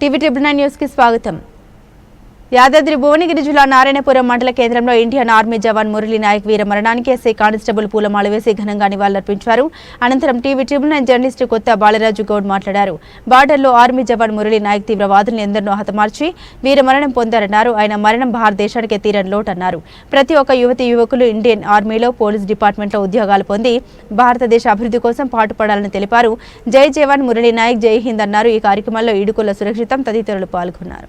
TV triple nine న్యూస్కి స్వాగతం. యాదాద్రి భువనగిరి జిల్లా నారాయణపురం మండల కేంద్రంలో ఇండియన్ ఆర్మీ జవాన్ మురళీ నాయక్ వీర మరణానికి ఎస్ఐ కానిస్టేబుల్ పూలమాల వేసి ఘనంగా నివాళులర్పించారు. అనంతరం టీవీ ట్రిబుల్ నైన్ జర్నలిస్టు కొత్త బాలరాజు గౌడ్ మాట్లాడారు. బార్డర్లో ఆర్మీ జవాన్ మురళీ నాయక్ తీవ్రవాదులను ఎందరినో హతమార్చి వీర మరణం పొందారన్నారు. ఆయన మరణం భారతదేశానికి తీరని లోటన్నారు. ప్రతి ఒక్క యువతి యువకులు ఇండియన్ ఆర్మీలో పోలీస్ డిపార్ట్మెంట్లో ఉద్యోగాలు పొంది భారతదేశ అభివృద్ధి కోసం పాటుపడాలని తెలిపారు. జై జవాన్ మురళీ నాయక్ జై హింద్ అన్నారు. ఈ కార్యక్రమంలో ఈడుకుల సురక్షితం తదితరులు పాల్గొన్నారు.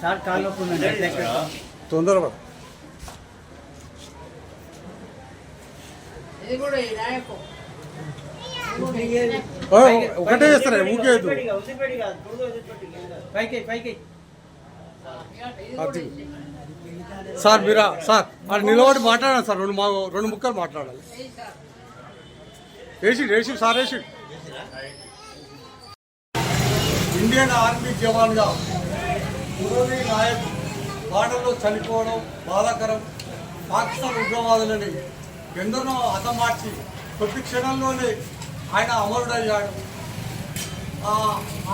సార్ కాలు తొందరగా ఒకటే చేస్తారా ఊకేదు పైకి పైకి. అది సార్ మీరా సార్ అది నిలబడి మాట్లాడాలి సార్ రెండు మా రెండు ముక్కలు మాట్లాడాలి. వేసి వేసి సార్ వేసి ఇండియన్ ఆర్మీ జవాన్గా మురళీ నాయక్ బాటలో చనిపోవడం బాధాకరం. పాకిస్తాన్ ఉగ్రవాదులని ఎందరినో హతమార్చి కొద్ది క్షణంలోనే ఆయన అమరుడయ్యాడు.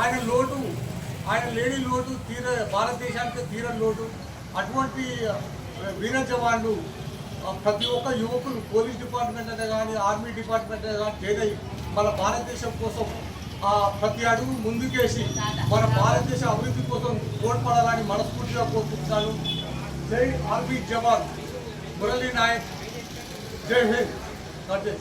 ఆయన లోటు ఆయన లేని లోటు తీర భారతదేశానికి తీరని లోటు. అటువంటి వీర జవాన్లు ప్రతి ఒక్క యువకులు పోలీస్ డిపార్ట్మెంట్ అనే కానీ ఆర్మీ డిపార్ట్మెంట్ అనే కానీ చేరై మన భారతదేశం కోసం ప్రతి అడుగు ముందుకేసి మన భారతదేశ అభివృద్ధి కోసం తోడ్పడాలని మనస్ఫూర్తిగా కోరుకుంటున్నాను. జై ఆర్మీ జవాన్. మురళీ నాయక్. జై హింద్. అంతే